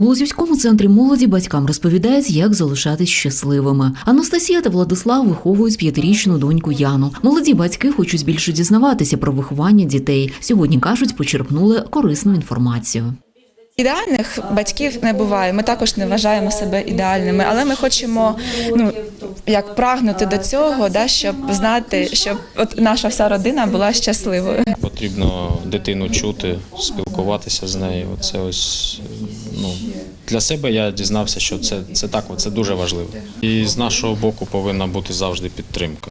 У Лозівському центрі молоді батькам розповідають, як залишатись щасливими. Анастасія та Владислав виховують п'ятирічну доньку Яну. Молоді батьки хочуть більше дізнаватися про виховання дітей. Сьогодні кажуть, почерпнули корисну інформацію. Ідеальних батьків не буває. Ми також не вважаємо себе ідеальними, але ми хочемо ну як прагнути до цього, да, щоб знати, щоб от наша вся родина була щасливою. Потрібно дитину чути, спілкуватися з нею. Це ось ну для себе я дізнався, що це, це так, це дуже важливо. І з нашого боку повинна бути завжди підтримка.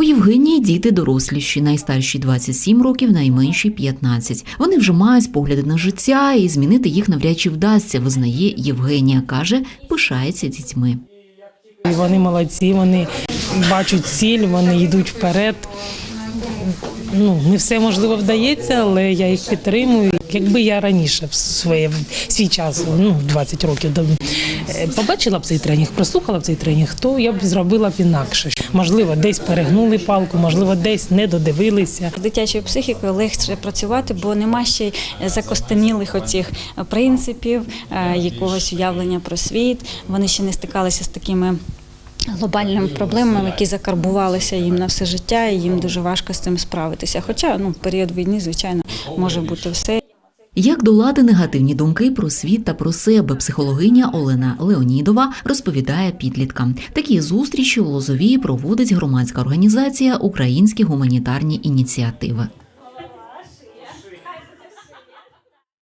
У Євгенії діти доросліші, найстарші 27 років, найменші 15. Вони вже мають погляди на життя, і змінити їх навряд чи вдасться, визнає Євгенія. каже, пишається дітьми. І Вони молодці, вони бачать ціль, вони йдуть вперед. Ну, не все можливо вдається, але я їх підтримую. Якби я раніше в своє свій час, ну 20 років, до- е, побачила б цей тренінг, прослухала б цей тренінг, то я б зробила б інакше. Можливо, десь перегнули палку, можливо, десь не додивилися. З дитячою психікою легше працювати, бо нема ще закостенілих оцих принципів, е, якогось уявлення про світ. Вони ще не стикалися з такими. Глобальними проблемами, які закарбувалися їм на все життя, і їм дуже важко з цим справитися. Хоча ну, період війни, звичайно, може бути все. Як долати негативні думки про світ та про себе, психологиня Олена Леонідова розповідає підліткам. Такі зустрічі у Лозовії проводить громадська організація Українські гуманітарні ініціативи.